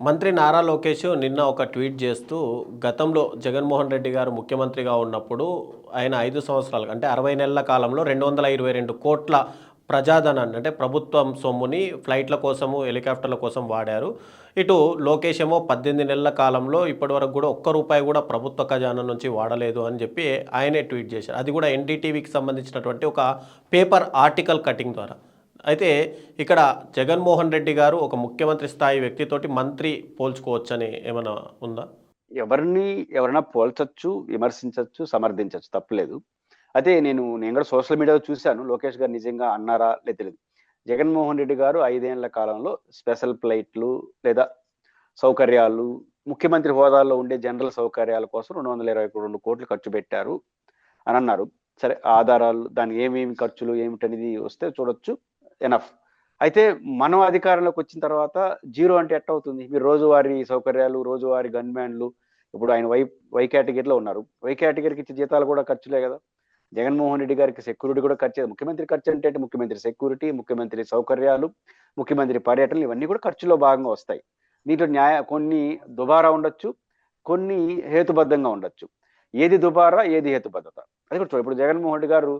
మంత్రి నారా లోకేష్ నిన్న ఒక ట్వీట్ చేస్తూ గతంలో జగన్మోహన్ రెడ్డి గారు ముఖ్యమంత్రిగా ఉన్నప్పుడు ఆయన ఐదు సంవత్సరాలు అంటే అరవై నెలల కాలంలో రెండు వందల ఇరవై రెండు కోట్ల ప్రజాధనాన్ని అంటే ప్రభుత్వం సొమ్ముని ఫ్లైట్ల కోసము హెలికాప్టర్ల కోసం వాడారు. ఇటు లోకేష్ ఏమో పద్దెనిమిది నెలల కాలంలో ఇప్పటి వరకు కూడా ఒక్క రూపాయి కూడా ప్రభుత్వ ఖజానా నుంచి వాడలేదు అని చెప్పి ఆయనే ట్వీట్ చేశారు. అది కూడా ఎన్డీటీవీకి సంబంధించినటువంటి ఒక పేపర్ ఆర్టికల్ కటింగ్ ద్వారా. అయితే ఇక్కడ జగన్మోహన్ రెడ్డి గారు ఒక ముఖ్యమంత్రి స్థాయి వ్యక్తితోటి మంత్రి పోల్చుకోవచ్చని ఏమైనా ఉందా? ఎవరిని ఎవరైనా పోల్చొచ్చు విమర్శించవచ్చు సమర్థించవచ్చు తప్పలేదు. అయితే నేను నేను కూడా సోషల్ మీడియాలో చూశాను. లోకేష్ గారు నిజంగా అన్నారా లేదు తెలియదు జగన్మోహన్ రెడ్డి గారు ఐదేళ్ళ కాలంలో స్పెషల్ ఫ్లైట్లు లేదా సౌకర్యాలు ముఖ్యమంత్రి హోదాలో ఉండే జనరల్ సౌకర్యాల కోసం రెండు వందల ఇరవై రెండు కోట్లు ఖర్చు పెట్టారు అని అన్నారు. సరే ఆధారాలు దానికి ఏమేమి ఖర్చులు ఏమిటనేది వస్తే చూడొచ్చు. ఎనఫ్ అయితే మనం అధికారంలోకి వచ్చిన తర్వాత జీరో అంటే ఎట్ అవుతుంది? మీరు రోజువారీ సౌకర్యాలు రోజువారీ గన్మ్యాన్లు ఇప్పుడు ఆయన వై వై కేటగిరీలో ఉన్నారు. వై కేటగిరీకి ఇచ్చే జీతాలు కూడా ఖర్చులే కదా. జగన్మోహన్ రెడ్డి గారికి సెక్యూరిటీ కూడా ఖర్చు ముఖ్యమంత్రి ఖర్చు అంటే ముఖ్యమంత్రి సెక్యూరిటీ ముఖ్యమంత్రి సౌకర్యాలు ముఖ్యమంత్రి పర్యటనలు ఇవన్నీ కూడా ఖర్చులో భాగంగా వస్తాయి. దీంట్లో న్యాయ కొన్ని దుబారా ఉండొచ్చు కొన్ని హేతుబద్ధంగా ఉండొచ్చు. ఏది దుబారా ఏది హేతుబద్ధత? అది కూడా ఇప్పుడు జగన్మోహన్ రెడ్డి గారు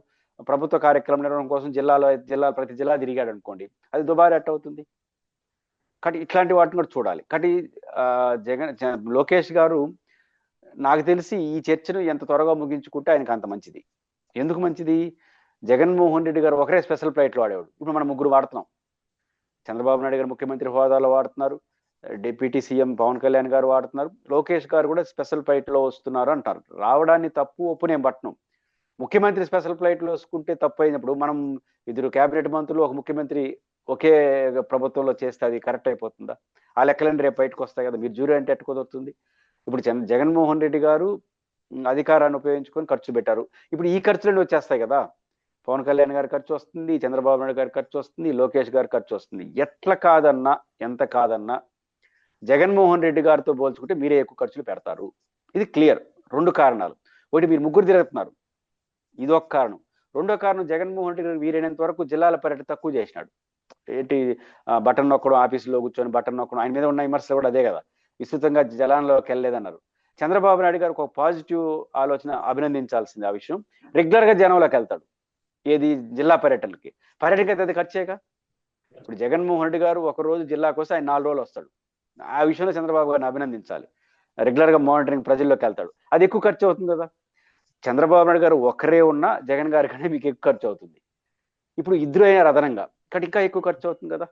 ప్రభుత్వ కార్యక్రమం నిర్వహణ కోసం జిల్లాలో జిల్లా ప్రతి జిల్లా తిరిగాడు అనుకోండి. అది దుబారా ఎట్ట అవుతుంది కాబట్టి ఇట్లాంటి వాటిని కూడా చూడాలి. కాబట్టి జగన్ లోకేష్ గారు నాకు తెలిసి ఈ చర్చను ఎంత త్వరగా ముగించుకుంటే ఆయనకు అంత మంచిది. ఎందుకు మంచిది? జగన్మోహన్ రెడ్డి గారు ఒకరే స్పెషల్ ఫ్లైట్లు వాడేవాడు. ఇప్పుడు మనం ముగ్గురు వాడుతున్నాం. చంద్రబాబు నాయుడు గారు ముఖ్యమంత్రి హోదాలో వాడుతున్నారు. డిప్యూటీ సీఎం పవన్ కళ్యాణ్ గారు వాడుతున్నారు. లోకేష్ గారు కూడా స్పెషల్ ఫ్లైట్లో వస్తున్నారు అంటారు. రావడాన్ని తప్పు ఒప్పు నేను పట్టను. ముఖ్యమంత్రి స్పెషల్ ఫ్లైట్లో వస్తుంటే తప్పు అయినప్పుడు మనం ఇద్దరు కేబినెట్ మంత్రులు ఒక ముఖ్యమంత్రి ఒకే ప్రభుత్వంలో చేస్తే అది కరెక్ట్ అయిపోతుందా? ఆ లెక్కలన్నీ రేపు బయటకు వస్తాయి కదా మీరు జూరీ అంటే ఎట్టు కుదురుతుంది? ఇప్పుడు జగన్- జగన్మోహన్ రెడ్డి గారు అధికారాన్ని ఉపయోగించుకొని ఖర్చు పెట్టారు. ఇప్పుడు ఈ ఖర్చులన్నీ వచ్చేస్తాయి కదా. పవన్ కళ్యాణ్ గారి ఖర్చు వస్తుంది చంద్రబాబు నాయుడు గారి ఖర్చు వస్తుంది లోకేష్ గారి ఖర్చు వస్తుంది. ఎట్లా కాదన్నా ఎంత కాదన్నా జగన్మోహన్ రెడ్డి గారితో పోల్చుకుంటే మీరే ఎక్కువ ఖర్చులు పెడతారు. ఇది క్లియర్. రెండు కారణాలు. ఒకటి మీరు ముగ్గురు తిరుగుతున్నారు. ఇదొక కారణం. రెండో కారణం జగన్మోహన్ రెడ్డి గారు వీరైనంత వరకు జిల్లాల పర్యటన తక్కువ చేసినాడు. ఏంటి బటన్ నొక్కడం ఆఫీసులో కూర్చొని బటన్ నొక్కడం ఆయన మీద ఉన్న విమర్శలు కూడా అదే కదా. విస్తృతంగా జలాన్లోకి వెళ్ళలేదన్నారు. చంద్రబాబు నాయుడు గారికి ఒక పాజిటివ్ ఆలోచన అభినందించాల్సింది ఆ విషయం. రెగ్యులర్గా జనంలోకి వెళ్తాడు. ఏది? జిల్లా పర్యటనకి పర్యటనకి అయితే అది ఖర్చేగా ఇప్పుడు జగన్మోహన్ రెడ్డి గారు ఒక రోజు జిల్లాకు వస్తే ఆయన నాలుగు రోజులు వస్తాడు. ఆ విషయంలో చంద్రబాబు గారిని అభినందించాలి. రెగ్యులర్గా మానిటరింగ్ ప్రజల్లోకి వెళ్తాడు. అది ఎక్కువ ఖర్చు అవుతుంది కదా. చంద్రబాబు నాయుడు గారు ఒకరే ఉన్నా జగన్ గారి కంటే మీకు ఎక్కువ ఖర్చు అవుతుంది. ఇప్పుడు ఇద్దరు అయినారు అదనంగా. ఇక్కడ ఇంకా ఎక్కువ ఖర్చు అవుతుంది కదా.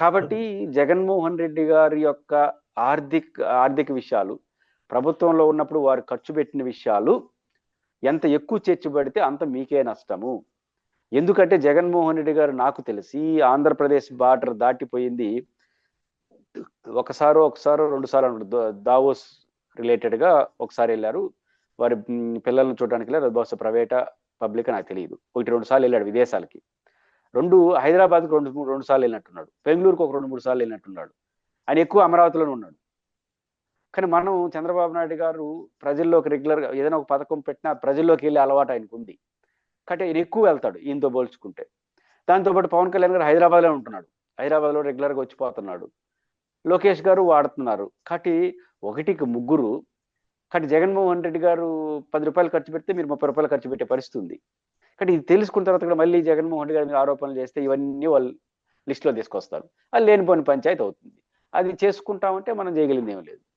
కాబట్టి జగన్మోహన్ రెడ్డి గారి యొక్క ఆర్థిక ఆర్థిక విషయాలు ప్రభుత్వంలో ఉన్నప్పుడు వారు ఖర్చు పెట్టిన విషయాలు ఎంత ఎక్కువ చేర్చబడితే అంత మీకే నష్టము. ఎందుకంటే జగన్మోహన్ రెడ్డి గారు నాకు తెలిసి ఆంధ్రప్రదేశ్ బార్డర్ దాటిపోయింది. ఒకసారో ఒకసారో రెండు సార్లు దావోస్ రిలేటెడ్గా ఒకసారి వెళ్ళారు. వారి పిల్లలను చూడడానికి వెళ్ళారు బహుశా ప్రైవేటా పబ్లిక్ నాకు తెలియదు. ఒకటి రెండు సార్లు వెళ్ళాడు విదేశాలకి. రెండు హైదరాబాద్కి రెండు మూడు రెండు సార్లు వెళ్ళినట్టున్నాడు. బెంగళూరుకు ఒక రెండు మూడు సార్లు వెళ్ళినట్టున్నాడు. ఆయన ఎక్కువ అమరావతిలోనే ఉన్నాడు. కానీ మనం చంద్రబాబు నాయుడు గారు ప్రజల్లోకి రెగ్యులర్గా ఏదైనా ఒక పథకం పెట్టినా ప్రజల్లోకి వెళ్ళే అలవాటు ఆయనకు ఉంది. కాబట్టి ఆయన ఎక్కువ వెళ్తాడు ఈయనతో పోల్చుకుంటే. దాంతోపాటు పవన్ కళ్యాణ్ గారు హైదరాబాద్లో ఉంటున్నాడు. హైదరాబాద్లో రెగ్యులర్గా వచ్చిపోతున్నాడు. లోకేష్ గారు వాడుతున్నారు. కాబట్టి ఒకటికి ముగ్గురు కానీ జగన్మోహన్ రెడ్డి గారు పది రూపాయలు ఖర్చు పెడితే మీరు ముప్పై రూపాయలు ఖర్చు పెట్టే పరిస్థితి ఉంది కానీ ఇది తెలుసుకున్న తర్వాత కూడా మళ్ళీ జగన్మోహన్ రెడ్డి గారి మీద ఆరోపణలు చేస్తే ఇవన్నీ వాళ్ళు లిస్టులో తీసుకొస్తారు. అది లేనిపోని పంచాయతీ అవుతుంది. అది చేసుకుంటామంటే మనం చేయగలిగింది ఏం లేదు.